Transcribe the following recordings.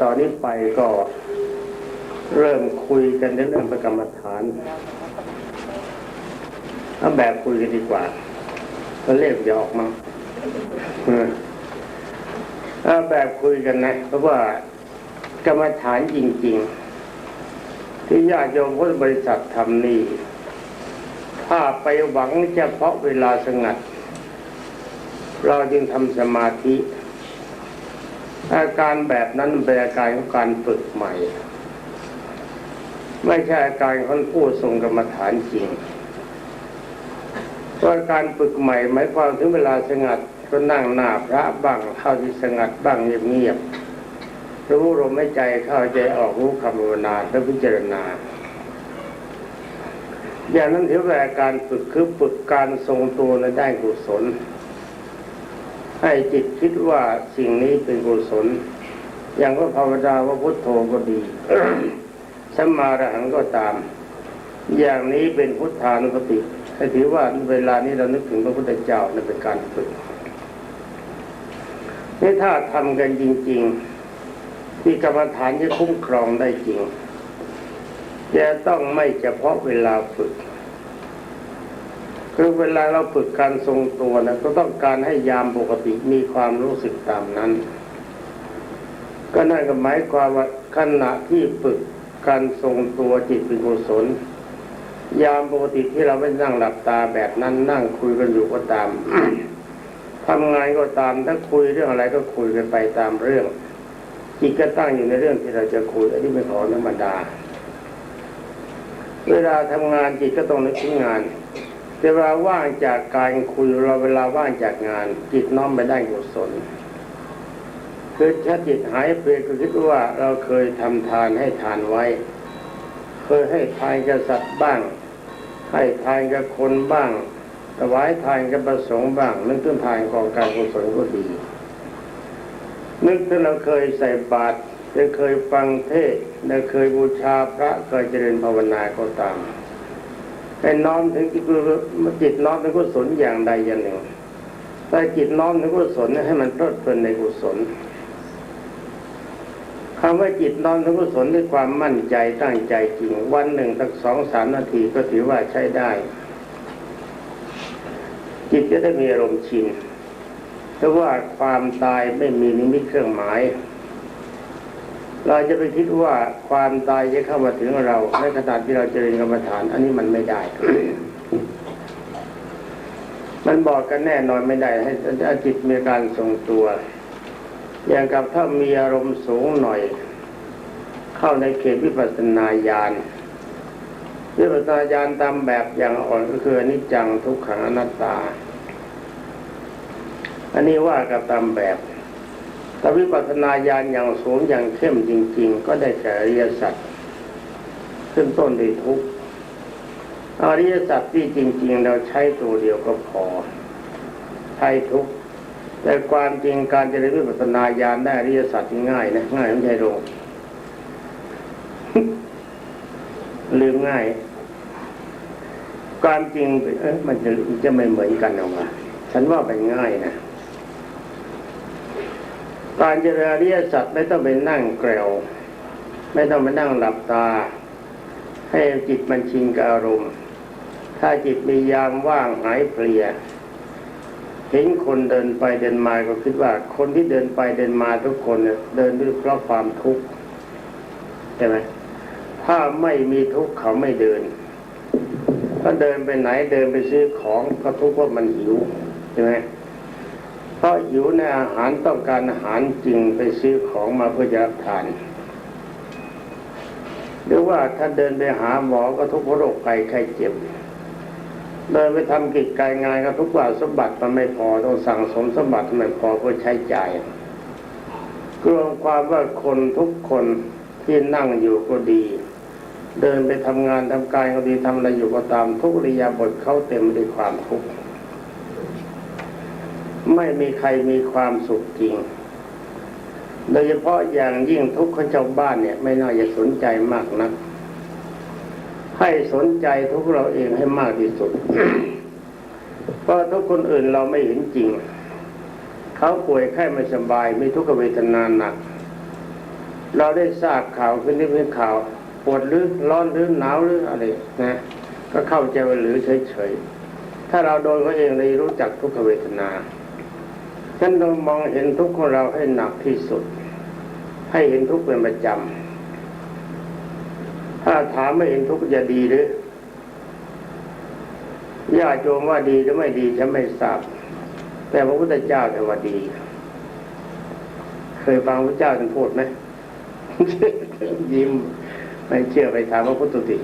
ตอนนี้ไปก็เริ่มคุยกันในเรื่องประกรรมฐานเอาแบบคุยกันดีกว่าก็เรียกจะออกมาเอาแบบคุยกันนะ เพราะว่ากรรมฐานจริง ๆ ที่ญาติโยมพุทธบริษัททำนี่ ถ้าไปหวังเฉพาะเวลาสงัด เราจึงทำสมาธิ อาการแบบนั้นเป็นอาการของการฝึกใหม่ ไม่ใช่อาการของผู้ทรงกรรมฐานจริงเพราะการฝึกใหม่หมายความถึงเวลาสงัดก็นั่งหน้าพระบ้างเข้าที่สงัดบ้างเงียบๆรู้ลมหายใจเข้าใจออกรู้คำภาวนาและพิจารณา อย่างนั้นถือว่าการฝึกคือฝึกการทรงตัวในด้านกุศล ให้จิตคิดว่าสิ่งนี้เป็นกุศล อย่างว่าภาวนาว่าพุทโธก็ดีสัมมาอรหังก็ตาม อย่างนี้เป็นพุทธานุสติให้ถือว่าเวลานี้เรานึกถึงพระพุทธเจ้านั่นเป็นการฝึกนี่ถ้าทำกันจริงๆที่กรรมฐานจะคุ้มครองได้จริงจะต้องไม่เฉพาะเวลาฝึก คือเวลาเราฝึกการทรงตัวนะก็ต้องการให้ยามปกติมีความรู้สึกตามนั้น ก็นั่นก็หมายความว่าขณะที่ฝึกการทรงตัวจิตเป็นกุศลยามปกติที่เราไม่นั่งหลับตาแบบนั้นนั่งคุยกันอยู่ก็ตามทำงานก็ตามถ้าคุยเรื่องอะไรก็คุยกันไปตามเรื่องจิตก็ตั้งอยู่ในเรื่องที่เราจะคุยอันนี้เป็นของธรรมดา เวลาทำงานจิตก็ต้องนึกถึงงาน เวลาว่างจากการคุยเราเวลาว่างจากงาน จิตน้อมไปได้กุศลคือถ้าจิตหายไปก็คิดว่าเราเคยทำทานให้ทานไว้ เคยให้ทานกับสัตว์บ้าง ให้ทานกับคนบ้างถวายทานกับประสงค์บ้างนึกถึงทานของการกุศลก็ดี นึกถึงเราเคยใส่บาตรเคยฟังเทศเคยบูชาพระเคยเจริญภาวนาก็ตาม ให้น้อมถึงจิตจิตน้อมถึงกุศลอย่างใดอย่างหนึ่งแต่จิตน้อมถึงกุศลให้มันเพลิดเพลินในกุศลคำว่าจิตน้อมถึงกุศลด้วยความมั่นใจตั้งใจจริง วันหนึ่งสักสองสามนาทีก็ถือว่าใช้ได้ จิตจะได้มีอารมณ์ชินเพราะว่าความตายไม่มีนิมิตเครื่องหมาย เราจะไปคิดว่าความตายจะเข้ามาถึงเราในขณะที่เราเจริญกรรมฐาน อันนี้มันไม่ได้ มันบอกกันแน่นอนไม่ได้ ให้จิตมีการทรงตัว อย่างกับถ้ามีอารมณ์สูงหน่อย เข้าในเขตวิปัสสนาญาณวิปัสสนาญาณตามแบบอย่างอ่อนก็คืออนิจจังทุกขังอนัตตา อันนี้ว่ากับตามแบบ ถ้าวิปัสสนาญาณอย่างสูงอย่างเข้มจริง ๆ ก็ได้แก่อริยสัจขึ้นต้นด้วยทุกข์อริยสัจที่จริง ๆ เราใช้ตัวเดียวก็พอ ใช้ทุกข์แต่ความจริงการเจริญวิปัสสนาญาณได้อริยสัจง่ายนะง่ายไม่ใช่โรงลืมง่าย ความจริงเอ๊ะมันจะจะไม่เหมือนกันหรอกว่าฉันว่าเป็นง่ายนะ การเจริญอริยสัจไม่ต้องไปนั่งแกลวไม่ต้องไปนั่งหลับตา ให้จิตมันชินกับอารมณ์ ถ้าจิตมียามว่างหายเพลีย เห็นคนเดินไปเดินมาก็คิดว่า คนที่เดินไปเดินมาทุกคนเดินด้วยเพราะความทุกข์ใช่ไหมถ้าไม่มีทุกข์เขาไม่เดินถ้าเดินไปไหนเดินไปซื้อของก็ทุกข์ว่ามันหิวใช่ไหม หิวในอาหารต้องการอาหารจริงไปซื้อของมาเพื่อจะรับทาน หรือว่าถ้าเดินไปหาหมอก็ทุกพระโรคภัยไข้เจ็บเดินไปทำกิจการงานก็ทุกว่าสมบัติมันไม่พอต้องสั่งสมสมบัติไม่พอเพื่อใช้จ่ายรวมความว่าคนทุกคนที่นั่งอยู่ก็ดี เดินไปทำงานทำการก็ดีทำอะไรอยู่ก็ตามทุกริยาบทเขาเต็มด้วยความทุกข์ ไม่มีใครมีความสุขจริง โดยเฉพาะอย่างยิ่งทุกคนชาวบ้านเนี่ย ไม่น่าจะสนใจมากนัก ให้สนใจทุกเราเองให้มากที่สุด เพราะทุกคนอื่นเราไม่เห็นจริง เขาป่วยไข้ไม่สบาย มีทุกขเวทนาหนัก เราได้ทราบข่าวขึ้นที่เป็นข่าวปวดหรือร้อนหรือหนาวหรืออะไรนะก็เข้าใจว่าหรือเฉยๆถ้าเราโดนเขาเองเลยรู้จักทุกขเวทนา ฉันต้องมองเห็นทุกข์ของเราให้หนักที่สุด ให้เห็นทุกข์เป็นประจำถ้าถามไม่เห็นทุกข์จะดีหรือญาติโยมว่าดีหรือไม่ดีฉันไม่ทราบ แต่พระพุทธเจ้าแต่ว่าดี เคยฟังพระเจ้าท่านพูดไหมยิ้มไม่เชื่อไปถามพระพุทธติ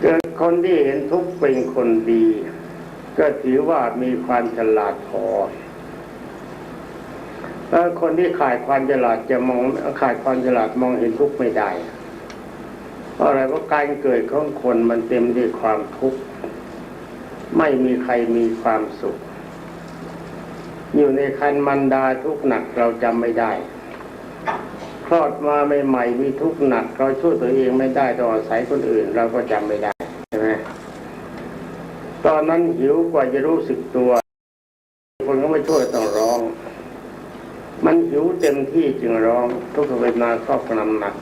เกิดคนที่เห็นทุกข์เป็นคนดี ก็ถือว่ามีความฉลาดพอแล้วคนที่ขาดความฉลาดจะมองขาดความฉลาดมองเห็นทุกข์ไม่ได้เพราะอะไรเพราะการเกิดของคนมันเต็มด้วยความทุกข์ไม่มีใครมีความสุข อยู่ในคันมันดาทุกข์หนักเราจำไม่ได้คลอดมาใหม่ๆมีทุกข์หนัก เราช่วยตัวเองไม่ได้ต้องอาศัยคนอื่น เราก็จำไม่ได้ ตอนนั้นหิวกว่าจะรู้สึกตัว คนก็ไม่ช่วยต้องร้อง มันหิวเต็มที่จึงร้อง ทุกขเวทนาครอบงำหนัก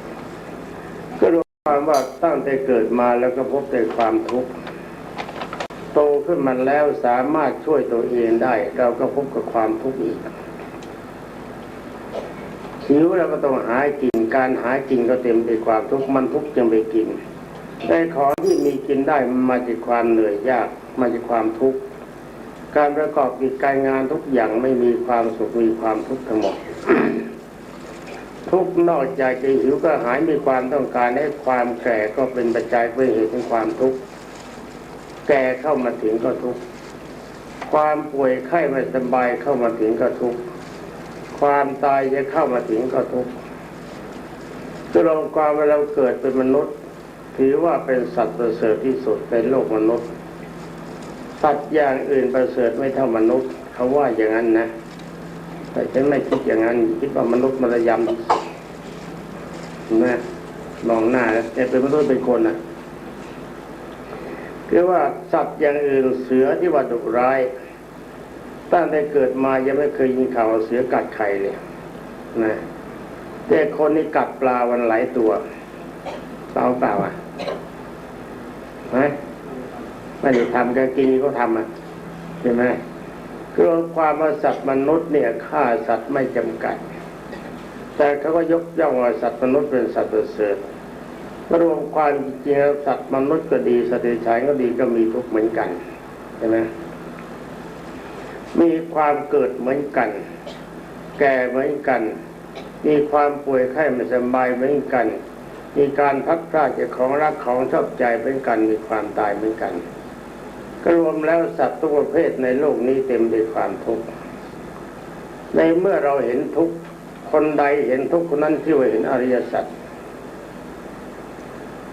ก็รู้ความว่าตั้งแต่เกิดมาแล้วก็พบแต่ความทุกข์โตขึ้นมาแล้วสามารถช่วยตัวเองได้ เราก็พบกับความทุกข์อีกหิวเราก็ต้องหากินการหากินก็เต็มไปความทุกข์มันทุกข์จึงไปกินแต่ของที่มีกินได้มันมาจากความเหนื่อยยาก มาจากความทุกข์การประกอบกิจการงานทุกอย่างไม่มีความสุขมีความทุกข์ทั้งหมด ทุกนอกจากจะหิวก็หายมีความต้องการให้ความแก่ก็เป็นปัจจัยเป็นเหตุของความทุกข์แก่เข้ามาถึงก็ทุกข์ความป่วยไข้ไม่สบายเข้ามาถึงก็ทุกข์ความตายจะเข้ามาถึงก็ทุกข์ตัวเราความว่าเราเกิดเป็นมนุษย์ ถือว่าเป็นสัตว์ประเสริฐที่สุดในโลกมนุษย์ สัตว์อย่างอื่นประเสริฐไม่เท่ามนุษย์เขาว่าอย่างนั้นนะ แต่ฉันไม่คิดอย่างนั้น คิดว่ามนุษย์มันระยำนะมองหน้าแล้วแต่เป็นมนุษย์เป็นคนนะคือว่าสัตว์อย่างอื่นเสือที่ว่าดุร้ายตั้งแต่เกิดมายังไม่เคยยินข่าวเสือกัดใครเลยนะแต่คนนี่กัดปลาวันหลายตัวเปล่าเปล่าอะไหม ไม่ได้ทำกันกินก็ทำอะใช่ไหมคือความว่าสัตว์มนุษย์เนี่ยฆ่าสัตว์ไม่จำกัด แต่เขาก็ยกย่องว่าสัตว์มนุษย์เป็นสัตว์ประเสริฐรวมความจริงสัตว์มนุษย์ก็ดีสัตว์เดรัจฉานก็ดีก็มีทุกเหมือนกันใช่ไหมมีความเกิดเหมือนกัน แก่เหมือนกัน มีความป่วยไข้ไม่สบายเหมือนกัน มีการพัดพลาดจากของรักของชอบใจเหมือนกัน มีความตายเหมือนกัน ก็รวมแล้วสัตว์ทุกประเภทในโลกนี้เต็มด้วยความทุกข์ในเมื่อเราเห็นทุกข์คนใดเห็นทุกข์คนนั้นที่ว่าเห็นอริยสัจ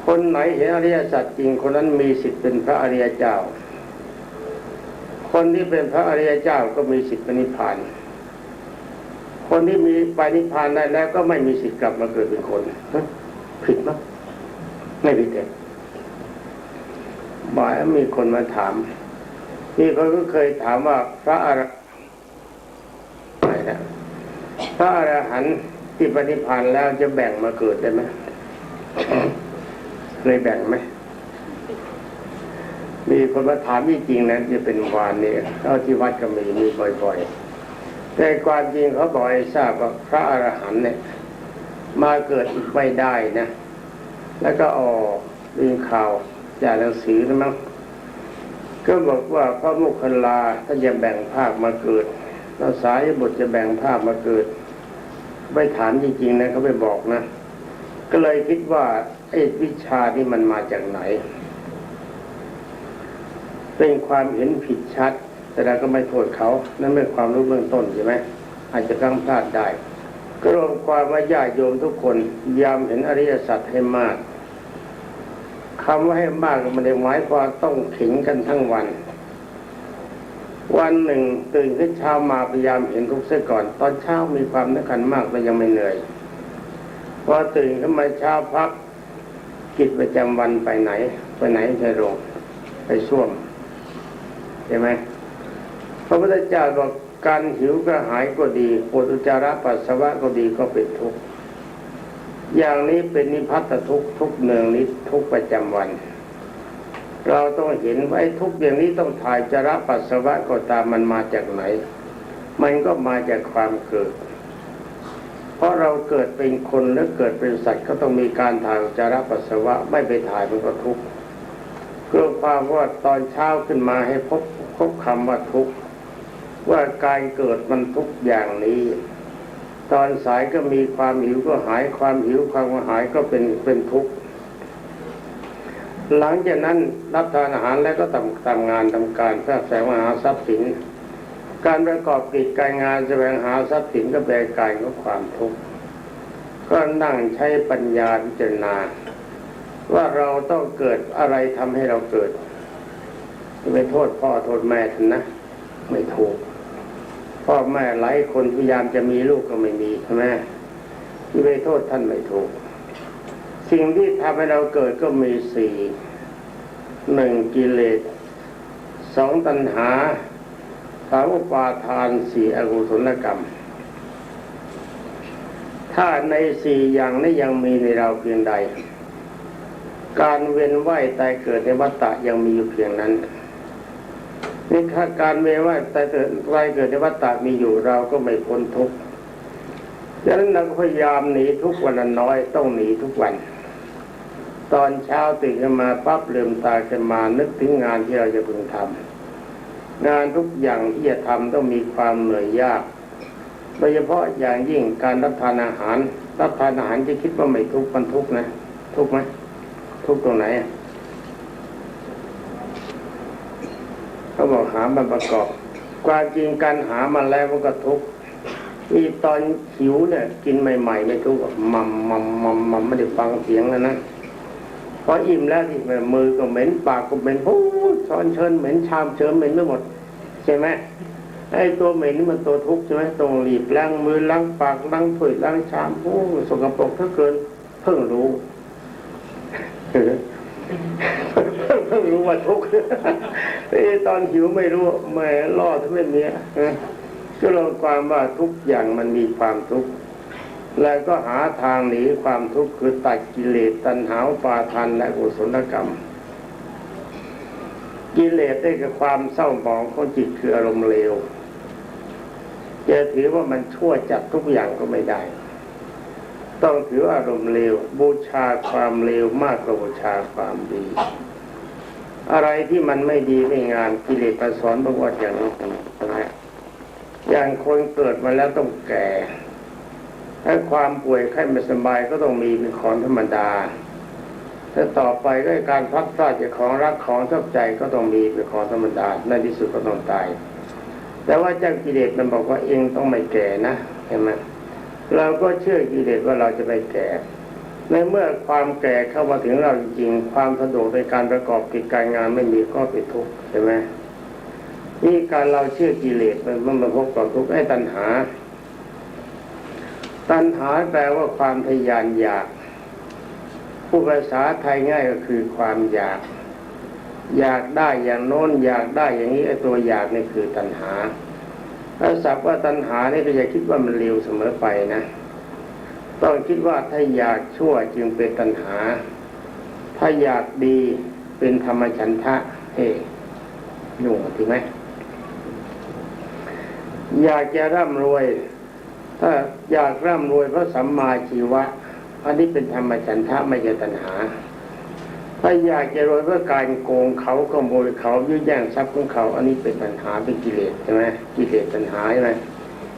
คนไหนเห็นอริยสัจจริงคนนั้นมีสิทธิ์เป็นพระอริยเจ้า คนที่เป็นพระอริยเจ้าก็มีสิทธิ์ปนิพพาน คนที่มีไปนิพพานได้แล้วก็ไม่มีสิทธิ์กลับมาเกิดเป็นคนผิดมั้ยไม่ผิดเอง บ่ายมีคนมาถาม มีคนก็เคยถามว่าพระอรอะไรนะพระอรหันต์ที่ปฏิพานแล้วจะแบ่งมาเกิดได้ไหมเคยแบ่งไหมมีคนมาถามจริงๆนะจะเป็นวานเนี่ยเท่าที่วัดก็มีมีบ่อยๆ แต่ความจริงเขาบอกให้ทราบว่าพระอรหันต์เนี่ย มาเกิดอีกไม่ได้นะ แล้วก็ออกดูข่าว จากหนังสือนะมั้งก็บอกว่าพระมุคคลาถ้าจะแบ่งภาคมาเกิดแล้วสายบุตรจะแบ่งภาคมาเกิด ไม่ถามจริงๆนะเขาไม่บอกนะ ก็เลยคิดว่าไอ้วิชานี่มันมาจากไหน เป็นความเห็นผิดชัด แต่เราก็ไม่โทษเขานั่นเป็นความรู้เบื้องต้นใช่ไหมอาจจะตั้งพลาดได้ ก็รวมความว่าญาติโยมทุกคนยามเห็นอริยสัจให้มาก คำว่าให้มากมันได้หมายความต้องขิงกันทั้งวัน วันหนึ่งตื่นขึ้นเช้ามาพยายามเห็นทุกเสียก่อน ตอนเช้ามีความนึกขันมากแต่ยังไม่เหนื่อยพอตื่นขึ้นมาเช้าพักกิจประจำวันไปไหน ไปไหนไปโรงไปส้วมใช่ไหมพระพุทธเจ้าบอกการหิวกระหายก็ดีปวดอุจจาระปัสสาวะก็ดีก็เป็นทุกข์ อย่างนี้เป็นนิพพัตทุกทุกเนืองนิดทุกประจำวัน เราต้องเห็นว่าไอ้ทุกอย่างนี้ต้องถ่ายจาระปัสสาวะก็ตามมันมาจากไหน มันก็มาจากความเกิด เพราะเราเกิดเป็นคนและเกิดเป็นสัตว์ก็ต้องมีการถ่ายจาระปัสสาวะไม่ไปถ่ายมันก็ทุกข์เพื่อความว่าตอนเช้าขึ้นมาให้พบพบคำว่าทุกข์ว่าการเกิดมันทุกอย่างนี้ ตอนสายก็มีความหิวก็หายความหิวความหายก็เป็นเป็นทุกข์หลังจากนั้นรับทานอาหารแล้วก็ทำทำงานทำการเพื่อแสวงหาทรัพย์สิน การประกอบกิจการงานแสวงหาทรัพย์สินก็แบกกายของความทุกข์ก็นั่งใช้ปัญญาพิจารณา ว่าเราต้องเกิดอะไรทำให้เราเกิดไม่โทษพ่อโทษแม่ท่านนะ ไม่ถูก พ่อแม่หลายคนพยายามจะมีลูกก็ไม่มีใช่ไหมที่ไปโทษท่านไม่ถูก สิ่งที่ทำให้เราเกิดก็มีสี่หนึ่งกิเลสสองตัณหาสามอุปาทานสี่อกุศลกรรม ถ้าในสี่อย่างนี้ยังมีในเราเพียงใด การเวียนว่ายตายเกิดในวัฏฏะยังมีอยู่เพียงนั้น นี่ถ้าการเวียนว่ายตายเกิดตายเกิดในวัฏฏะมีอยู่เราก็ไม่พ้นทุกข์ดังนั้นเราพยายามหนีทุกวันน้อยต้องหนีทุกวัน ตอนเช้าตื่นขึ้นมาปั๊บลืมตาขึ้นมานึกถึงงานที่เราจะพึงทำงานทุกอย่างที่จะทำต้องมีความเหนื่อยยาก โดยเฉพาะอย่างยิ่งการรับทานอาหาร รับทานอาหารจะคิดว่าไม่ทุกข์มันทุกข์นะ ทุกข์ไหมทุกข์ตรงไหนอะ เขาบอกหามันประกอบ ความจริงการหามันแล้วมันก็ทุกข์อีตอนหิวเนี่ย กินใหม่ๆไม่ทุกข์มัมมัมมัมมัมไม่ได้ฟังเสียงแล้วนะพออิ่มแล้วที่มือก็เหม็นปากก็เหม็นพูดช้อนเชิญเหม็นชามเชิญเหม็นไม่หมดใช่ไหมไอ้ตัวเหม็นนี่มันตัวทุกข์ใช่ไหมต้องรีบล้างมือล้างปากล้างถ้วยล้างชามโอ้สกปรกถ้าเกิน เพิ่งรู้เพิ่งรู้ว่าทุกข์ ไอ้ตอนหิวไม่รู้แหม่ล่อทุกเรื่องเนี้ยก็ลงความว่าทุกอย่างมันมีความทุกข์แล้วก็หาทางหนีความทุกข์คือตัดกิเลสตัณหาปาทันและกุศลกรรม กิเลสได้กับความเศร้าหมองของจิตคืออารมณ์เลวจะถือว่ามันชั่วจัดทุกอย่างก็ไม่ได้ ต้องถืออารมณ์เลวบูชาความเลวมากกว่าบูชาความดี อะไรที่มันไม่ดีไม่งามกิเลสประสอนบอกว่าอย่างนี้นะอย่างคนเกิดมาแล้วต้องแก่ถ้าความป่วยไข้ไม่สบายก็ต้องมีเป็นของธรรมดาถ้าต่อไปก็การพัดพลาดจากของรักของชอบใจก็ต้องมีเป็นของธรรมดาในที่สุดก็ต้องตาย แต่ว่าเจ้ากิเลสมันบอกว่าเองต้องไม่แก่นะเห็นไหมเราก็เชื่อกิเลสว่าเราจะไม่แก่ ในเมื่อความแก่เข้ามาถึงเราจริงๆความสะดวกในการประกอบกิจการงานไม่มีก็เป็นทุกข์ใช่ไหมนี่การเราเชื่อกิเลสมันมันมาพบกับทุกข์ไอ้ตัณหา ตัณหาแปลว่าความทยานอยากผู้ภาษาไทยง่ายก็คือความอยาก อยากได้อย่างโน้นอยากได้อย่างนี้ไอ้ตัวอยากนี่คือตัณหาถ้าสับว่าตัณหานี่ก็อย่าคิดว่ามันเร็วเสมอไปนะ ต้องคิดว่าถ้าอยากชั่วจึงเป็นตัณหา ถ้าอยากดีเป็นธรรมฉันทะ เฮ้ยุ่งถูกไหม อยากจะร่ำรวย ถ้าอยากร่ำรวยเพราะสัมมาชีวะ อันนี้เป็นธรรมฉันทะไม่ใช่ตัณหา ถ้าอยากจะรวยเพื่อการโกงเขาขโมยเขายื้อแย่งทรัพย์ของเขา อันนี้เป็นปัญหาเป็นกิเลสใช่ไหมกิเลสปัญหาใช่ไหม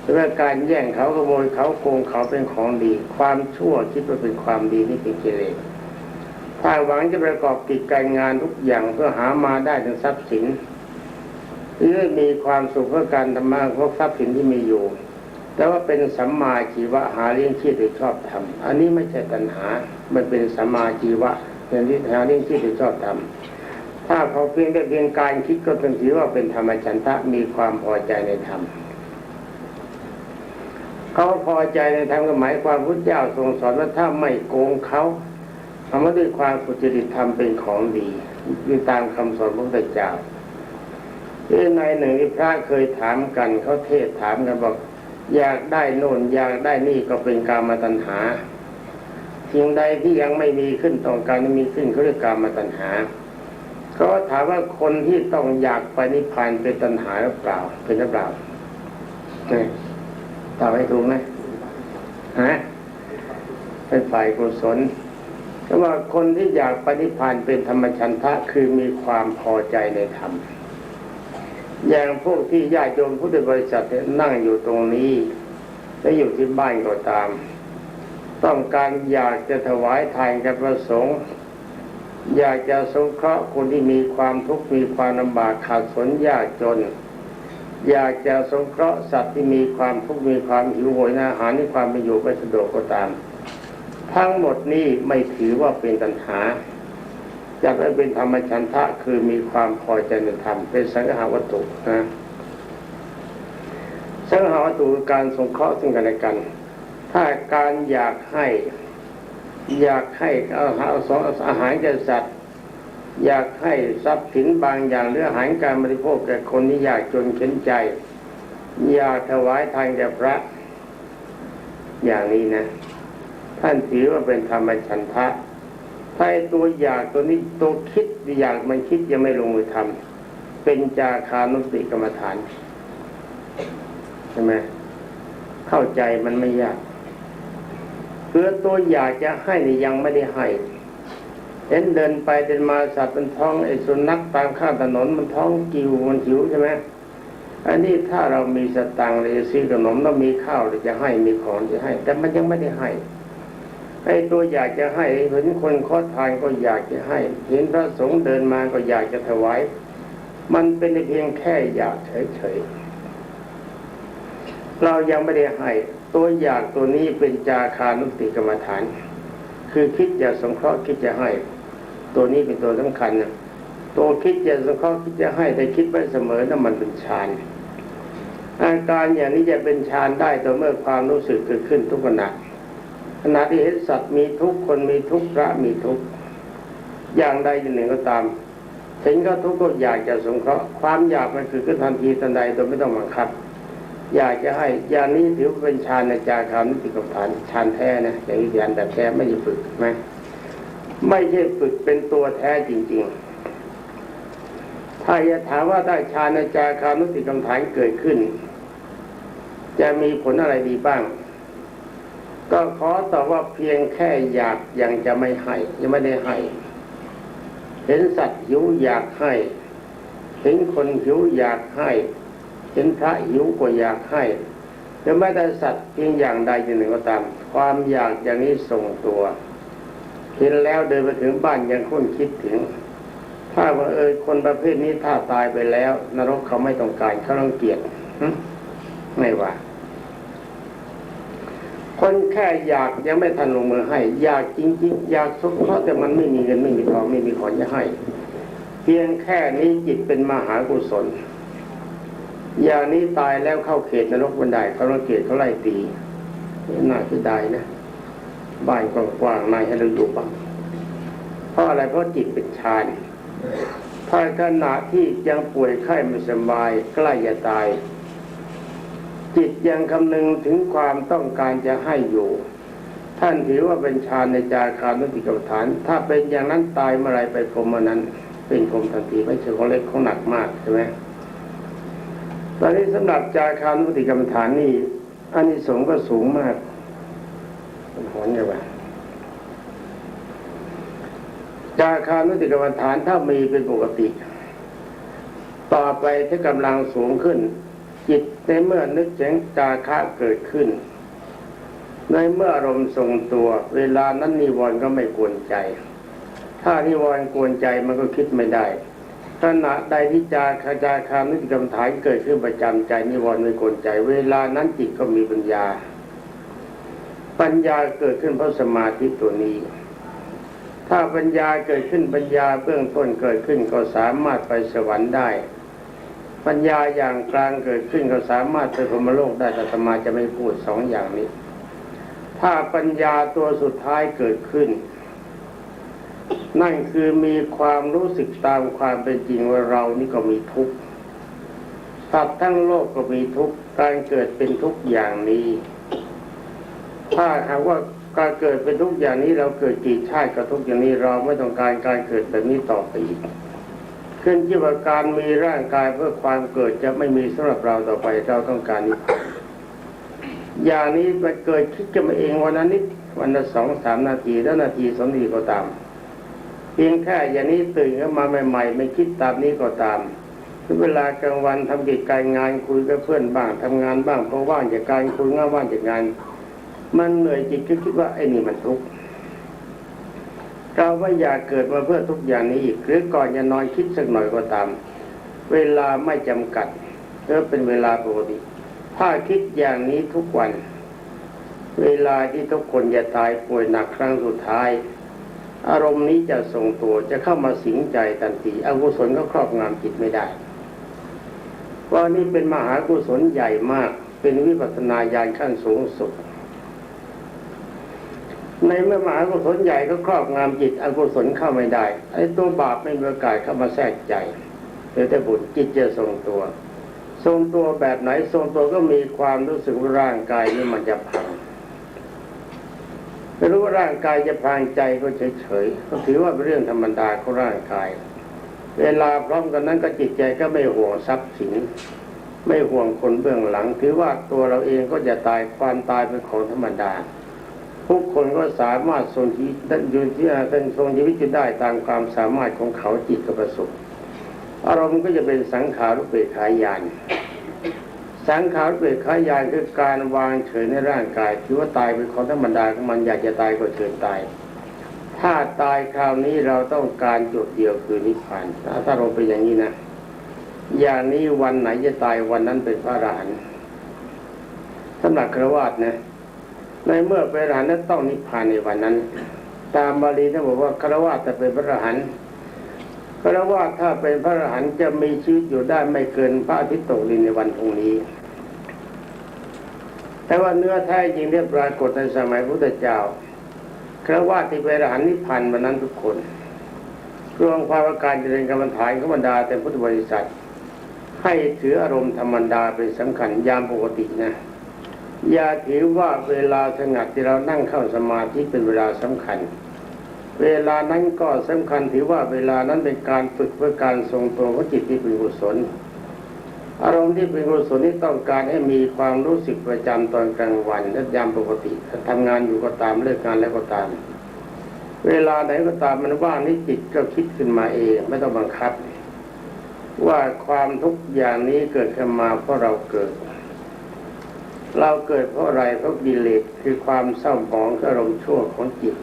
เพราะว่าการแย่งเขาขโมยเขาโกงเขาเป็นของดี ความชั่วคิดว่าเป็นความดีนี่เป็นกิเลสถ้าหวังจะประกอบกิจการงานทุกอย่างเพื่อหามาได้ถึงทรัพย์สินหรือมีความสุขเพื่อการทำมาเพราะทรัพย์สินที่มีอยู่ แต่ว่าเป็นสัมมาชีวะหาเลี้ยงชีพโดยชอบทำอันนี้ไม่ใช่ตัณหา มันเป็นสัมมาชีวะเป็นที่หาเลี้ยงชีพโดยชอบทำถ้าเขาเพียงแต่เพียงการคิดก็ต้องถือว่าเป็นธรรมชันทะมีความพอใจในธรรม เขาพอใจในธรรมก็หมายความพุทธเจ้าทรงสอนว่าถ้าไม่โกงเขาทำมาด้วยความสุจริตธรรมเป็นของดีคือตามคำสอนพระพุทธเจ้าที่ในหนึ่งที่พระเคยถามกันเขาเทศถามกันบอกอยากได้โน่นอยากได้นี่ก็เป็นกามตัณหาสิ่งใดที่ยังไม่มีขึ้นต้องการมีขึ้นเขาเรียกกามตัณหาก็ถามว่าคนที่ต้องอยากไปนิพพานเป็นตัณหาหรือเปล่าเป็นหรือเปล่าเนี่ย ตอบให้ถูกไหมฮะเป็นฝ่ายกุศลก็ว่าคนที่อยากปนิพพานเป็นธรรมชันทะคือมีความพอใจในธรรมอย่างพวกที่ญาติโยมพุทธบริษัทนั่งอยู่ตรงนี้ และอยู่ที่บ้านก็ตาม ต้องการอยากจะถวายทานกับพระสงฆ์อยากจะสงเคราะห์คนที่มีความทุกข์มีความลำบากขาดสนยากจน อยากจะสงเคราะห์สัตว์ที่มีความทุกข์มีความหิวโหยอาหารที่ความเป็นอยู่ไม่สะดวกก็ตาม ทั้งหมดนี้ไม่ถือว่าเป็นตัณหาจะได้เป็นธรรมชันทะคือมีความพอใจในธรรมเป็นสังหาวัตถุนะสังหาวัตถุคือการสงเคราะห์ซึ่งกันและกัน ถ้าการอยากให้อยากให้อาหารสองอาหารแก่สัตว์ อยากให้ทรัพย์สินบางอย่างหรืออาหารการบริโภคแก่คนที่ยากจนเข็นใจ อยากถวายทานแก่พระ อย่างนี้นะ ท่านถือว่าเป็นธรรมชันทะถ้าตัวอยากตัวนี้ตัวคิดอยากมันคิดยังไม่ลงมือทำเป็นจาคานุสติกรรมฐานใช่ไหมเข้าใจมันไม่ยากเพื่อตัวอยากจะให้นี่ยังไม่ได้ให้ เห็นเดินไปเดินมาสัตว์มันท้องไอ้สุนัขตามข้างถนนมันท้องกิวมันหิวใช่ไหมอันนี้ถ้าเรามีสตังค์เราจะซื้อขนมเรามีข้าวเราจะให้มีของจะให้ แต่มันยังไม่ได้ให้ไอ้ตัวอยากจะให้เห็นคนขอทานก็อยากจะให้ เห็นพระสงฆ์เดินมาก็อยากจะถวาย มันเป็นเพียงแค่อยากเฉยๆเรายังไม่ได้ให้ตัวอยากตัวนี้เป็นจาคานุติกรรมฐาน คือคิดจะสงเคราะห์คิดจะให้ ตัวนี้เป็นตัวสำคัญนะตัวคิดจะสงเคราะห์คิดจะให้แต่คิดไว้เสมอนั่นมันเป็นฌานอาการอย่างนี้จะเป็นฌานได้ต่อเมื่อความรู้สึกเกิดขึ้นทุกขณะขณะที่เห็นสัตว์มีทุกคนมีทุกพระมีทุกอย่างใดอย่างหนึ่งก็ตามเห็นเขาทุกข์ก็อยากจะสงเคราะห์ความอยากมันคือขึ้นทันทีทันใดโดยไม่ต้องบังคับ อยากจะให้อย่างนี้ถือเป็นฌานในจารคานุสติกรรมฐานฌานแท้นะอย่างนี้ฌานแบบแท้ไม่ใช่ฝึกไหม ไม่ใช่ฝึกเป็นตัวแท้จริง ๆ ถ้าจะถามว่าได้ฌานจาคานุสติกรรมฐานเกิดขึ้น จะมีผลอะไรดีบ้าง ก็ขอตอบว่าเพียงแค่อยากยังจะไม่ให้ยังไม่ได้ให้ เห็นสัตว์หิวอยากให้ เห็นคนหิวอยากให้ เห็นพระหิวก็อยากให้จะไม่ได้สัตว์เพียงอย่างใดอย่างหนึ่งก็ตาม ความอยากอย่างนี้ส่งตัว เห็นแล้วเดินไปถึงบ้านยังคุ้นคิดถึง ถ้าว่าเออคนประเภทนี้ถ้าตายไปแล้ว นรกเขาไม่ต้องการเขารังเกียจไม่ว่า คนแค่อยากยังไม่ทันลงมือให้ อยากจริงๆ อยากสงเคราะแต่มันไม่มีเงินไม่มีทองไม่มีของจะให้ เพียงแค่นี้จิตเป็นมหากุศลอย่างนี้ตายแล้วเข้าเขตนรกบันไดเขารังเกียจเขาไล่ตีน่าเสียดายนะ บ้านกว้างๆนาให้เราอยู่บ้างเพราะอะไรเพราะจิตเป็นฌานถ้าขณะที่ยังป่วยไข้ไม่สบายใกล้จะตาย จิตยังคำนึงถึงความต้องการจะให้อยู่ ท่านถือว่าเป็นฌานในจาคานุติกรรมฐาน ถ้าเป็นอย่างนั้นตายเมื่อไรไปพรมเมื่อนั้น เป็นพรมทันทีไม่ใช่ของเล็กของหนักมากใช่ไหมตอนนี้สำหรับจาคานุติกรรมฐานนี่อันนี้สงส์ก็สูงมาก เป็นอนยังไงจาคานุติกรรมฐานถ้ามีเป็นปกติ ต่อไปถ้ากำลังสูงขึ้น จิตในเมื่อนึกถึงจาคะเกิดขึ้น ในเมื่ออารมณ์ทรงตัว เวลานั้นนิวรณ์ก็ไม่กวนใจ ถ้านิวรณ์กวนใจมันก็คิดไม่ได้ขณะใดที่จาคาจาคานุติกรรมฐานเกิดขึ้นประจำใจนิวรณ์ไม่กวนใจ เวลานั้นจิตก็มีปัญญา ปัญญาเกิดขึ้นเพราะสมาธิตัวนี้ ถ้าปัญญาเกิดขึ้นปัญญาเบื้องต้นเกิดขึ้นก็สามารถไปสวรรค์ได้ ปัญญาอย่างกลางเกิดขึ้นก็สามารถไปพรมโลกได้แต่สมาจะไม่พูดสองอย่างนี้ ถ้าปัญญาตัวสุดท้ายเกิดขึ้น นั่นคือมีความรู้สึกตามความเป็นจริงว่าเรานี่ก็มีทุกข์สัตว์ทั้งโลกก็มีทุกข์การเกิดเป็นทุกข์อย่างนี้ ถ้าหากว่าการเกิดเป็นทุกอย่างนี้เราเกิดกี่ชาติก็ทุกอย่างนี้เราไม่ต้องการการเกิดแบบนี้ต่อไปอีกขึ้นที่ว่าการมีร่างกายเพื่อความเกิดจะไม่มีสำหรับเราต่อไปเราต้องการนิพพานอย่างนี้มันเกิดคิดกันมาเองวันละนิดวันละสองสามนาทีแล้วนาทีสองนาทีก็ตาม เพียงแค่อย่างนี้ตื่นขึ้นมาใหม่ ๆ ไม่คิดตามนี้ก็ตามเวลากลางวันทำกิจการงานคุยกับเพื่อนบ้างทำงานบ้างเพราะว่างจากการคุยงานว่างจากงาน มันเหนื่อยจิตก็คิดว่าไอ้นี่มันทุกข์เราไม่อยากเกิดมาเพื่อทุกอย่างนี้อีกหรือก่อนจะนอนคิดสักหน่อยก็ตาม เวลาไม่จำกัดเพื่อเป็นเวลาปกติถ้าคิดอย่างนี้ทุกวัน เวลาที่ทุกคนจะตายป่วยหนักครั้งสุดท้าย อารมณ์นี้จะทรงตัวจะเข้ามาสิงใจทันทีอกุศลก็ครอบงำจิตไม่ได้เพราะนี่เป็นมหากุศลใหญ่มาก เป็นวิปัสสนาญาณขั้นสูงสุด ในเมื่อมหากุศลใหญ่ก็ครอบงำจิตอกุศลเข้าไม่ได้ไอ้ตัวบาปไม่มีโอกาสเข้ามาแทรกใจเหลือแต่บุญจิตจะทรงตัว ทรงตัวแบบไหนทรงตัวก็มีความรู้สึกว่าร่างกายนี้มันจะพังไม่รู้ว่าร่างกายจะพังใจก็เฉยๆก็ถือว่าเป็นเรื่องธรรมดาของร่างกาย เวลาพร้อมกันนั้นก็จิตใจก็ไม่ห่วงทรัพย์สินไม่ห่วงคนเบื้องหลัง ถือว่าตัวเราเองก็จะตายความตายเป็นของธรรมดา ทุกคนก็สามารถทรงชีวิตอยู่ที่ท่านทรงชีวิตอยู่ได้ตามความสามารถของเขาจิตก็ประสบอารมณ์ก็จะเป็นสังขารุเปกขายาน สังขารุเปกขายานคือการวางเฉยในร่างกายถือว่าตายเป็นของธรรมดาของมันอยากจะตายก็เชิญตาย ถ้าตายคราวนี้เราต้องการจุดเดียวคือนิพพานถ้าเราเป็นอย่างนี้นะ อย่างนี้วันไหนจะตายวันนั้นเป็นพระอรหันต์สำหรับครวาสนะ ในเมื่อเป็นอรหันต์นั้นต้องนิพพานในวันนั้น ตามบาลีท่านบอกว่าคารวาสแต่เป็นพระอรหันต์ครวาสถ้าเป็นพระอรหันต์จะมีชีวิตอยู่ได้ไม่เกินพระอาทิตย์ตกดินในวันพรุ่งนี้ แต่ว่าเนื้อแท้จริงได้ปรากฏในสมัยพุทธเจ้าคารวาสที่เป็นอรหันต์นิพพานวันนั้นทุกคนรวมความว่าการเจริญกรรมฐานของบรรดาแต่พุทธบริษัท ให้ถืออารมณ์ธรรมดาเป็นสำคัญยามปกตินะ อย่าถือว่าเวลาสงัดที่เรานั่งเข้าสมาธิเป็นเวลาสำคัญ เวลานั้นก็สำคัญถือว่าเวลานั้นเป็นการฝึกเพื่อการทรงตัวของจิตที่เป็นกุศล อารมณ์ที่เป็นกุศลที่ต้องการให้มีความรู้สึกประจำตอนกลางวันและยามปกติทำงานอยู่ก็ตามเลิกงานแล้วก็ตาม เวลาไหนก็ตามมันว่างนี่จิตก็คิดขึ้นมาเอง ไม่ต้องบังคับ ว่าความทุกอย่างนี้เกิดขึ้นมาเพราะเราเกิด เราเกิดเพราะอะไรเพราะกิเลสคือความเศร้าหมองอารมณ์ชั่วของจิต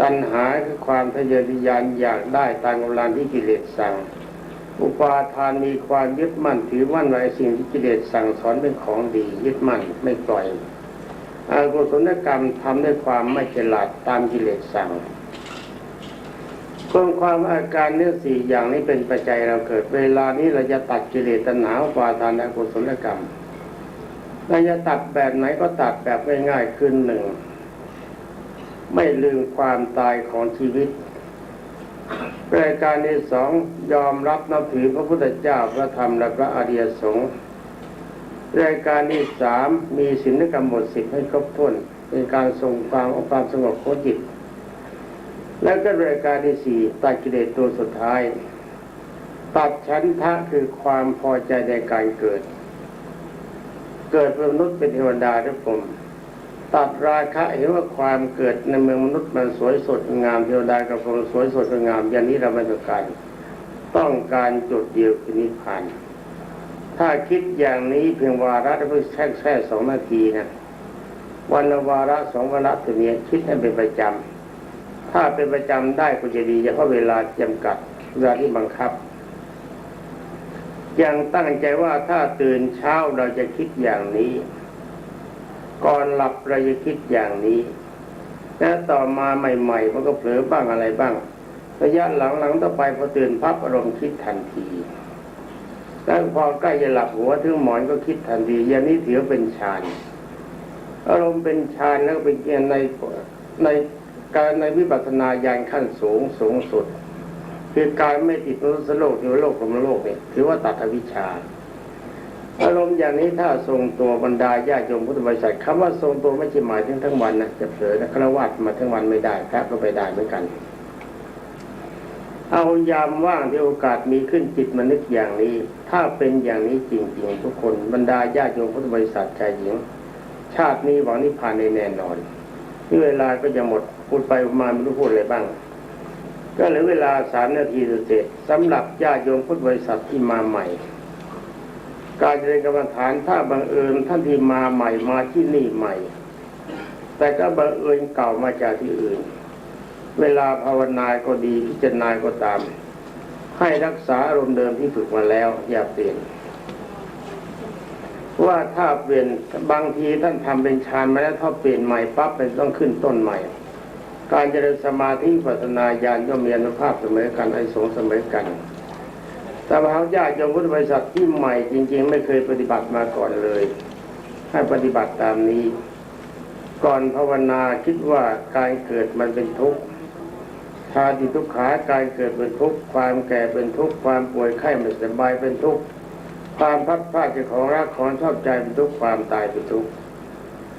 ตัณหาคือความทะเยอทะยานอยากได้ตามกำลังที่กิเลสสั่ง อุปาทานมีความยึดมั่นถือมั่นในสิ่งที่กิเลสสั่งสอนเป็นของดี ยึดมั่นไม่ปล่อยอากุศลกรรมทำด้วยความไม่ฉลาดตามกิเลสสั่งคนความอาการเนื้อสี่อย่างนี้เป็นปัจจัยเราเกิด เวลานี้เราจะตัดกิเลสตัณหาอุปาทานอกุศลกรรม เราจะตัดแบบไหนก็ตัดแบบง่ายๆขึ้นหนึ่ง ไม่ลืมความตายของชีวิตรายการที่สองยอมรับนับถือพระพุทธเจ้าพระธรรมและพระอริยสงฆ์รายการที่สามมีศีลกรรมหมดสิบให้ครบถ้วนเป็นการทรงความองความสงบของจิต แล้วก็รายการที่สี่ตัดกิเลสตัวสุดท้าย ตัดชั้นทะคือความพอใจในการเกิด กิดเป็นมนุษย์เป็นเทวดาทุกผมตัดราคะเห็นว่าความเกิดในเมืองมนุษย์มันสวยสดงามเทวดากับผมสวยสดงามอย่างนี้เราไม่ต้องการต้องการจุดเดียวคือนิพพาน ถ้าคิดอย่างนี้เพียงวาระเพียงแค่แค่สองนาทีนะวันวาระสองวาระตัวนี้คิดให้เป็นประจำถ้าเป็นประจำได้ก็จะดีเฉพาะเวลาจำกัดเวลาที่บังคับ ยังตั้งใจว่าถ้าตื่นเช้าเราจะคิดอย่างนี้ ก่อนหลับเราจะคิดอย่างนี้ และต่อมาใหม่ๆมันก็เผลอบ้างอะไรบ้าง ระยะหลังๆต่อไปพอตื่นพับอารมณ์คิดทันที แล้วพอใกล้จะหลับหัวถึงหมอนก็คิดทันทีอย่างนี้ถือเป็นฌานอารมณ์เป็นฌานแล้วเป็นเกียรในในการในวิปัสสนาญาณขั้นสูงสูงสุด คือการไม่ติดมนุษยโลกหรือโลกของโลกเนี่ยถือว่าตัดอวิชชาอย่างนี้ถ้าทรงตัวบรรดาญาโยมพุทธบริษัทคำว่าทรงตัวไม่ใช่หมายถึงทั้งวันนะจะเผลอนะฆราวาสมาทั้งวันไม่ได้พระก็ไปได้เหมือนกัน เอายามว่างที่โอกาสมีขึ้นจิตมันนึกอย่างนี้ ถ้าเป็นอย่างนี้จริง ๆ ทุกคนบรรดาญาโยมพุทธบริษัทชายหญิง ชาตินี้หวังนิพพานในแน่นอนนี่เวลาก็จะหมดพูดไปมาไม่รู้พูดอะไรบ้าง ก็เหลือเวลาสามนาทีเสร็จสำหรับญาติโยมพุทธบริษัทที่มาใหม่ การเจริญกรรมฐานถ้าบังเอิญท่านที่มาใหม่มาที่นี่ใหม่ แต่ก็บังเอิญเก่ามาจากที่อื่น เวลาภาวนาก็ดีพิจารณาก็ตาม ให้รักษาอารมณ์เดิมที่ฝึกมาแล้ว อย่าเปลี่ยนว่าถ้าเปลี่ยนบางทีท่านทำเป็นฌานมาแล้วถ้าเปลี่ยนใหม่ปั๊บเป็นต้องขึ้นต้นใหม่ การเจริญสมาธิปัสนาญาณย่อมมีอนุภาพเสมอกันไอสงเสมอกันแต่พระญาติโยมพุทธบริษัทที่ใหม่จริง ๆ ไม่เคยปฏิบัติมาก่อนเลย ให้ปฏิบัติตามนี้ ก่อนภาวนาคิดว่าการเกิดมันเป็นทุกข์ชาติทุกขาการเกิดเป็นทุกข์ความแก่เป็นทุกข์ความป่วยไข้ไม่สบายเป็นทุกข์ความพัดพลาดจากของรักของชอบใจเป็นทุกข์ความตายเป็นทุกข์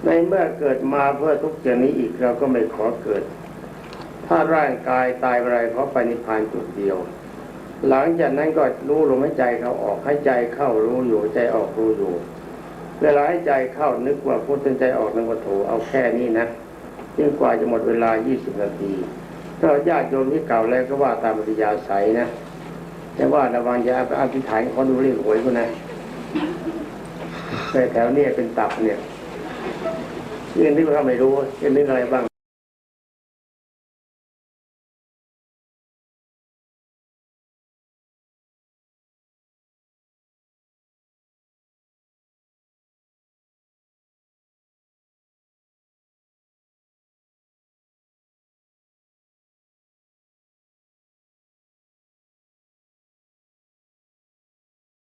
ในเมื่อเกิดมาเพื่อทุกข์อย่างนี้อีกเราก็ไม่ขอเกิด ถ้าร่างกายตายไปไรขอไปนิพพานจุดเดียว หลังจากนั้นก็รู้ลมหายใจเขาออกให้ใจเข้ารู้อยู่ใจออกรู้อยู่เวลาให้ใจเข้านึกว่าพุทธใจออกนึกว่าโถเอาแค่นี้นะยิ่งกว่าจะหมดเวลา 20 นาทีถ้าญาติโยมที่เก่าแล้วก็ว่าตามปฏิยาศัยนะ แต่ว่าระวังยาไปอธิษฐานเขาดูเรื่องหวยกูนะแต่แถวเนี้เป็นตับเนี่ยเรื่องที่าไม่รู้เรื่งนึกอะไรบ้าง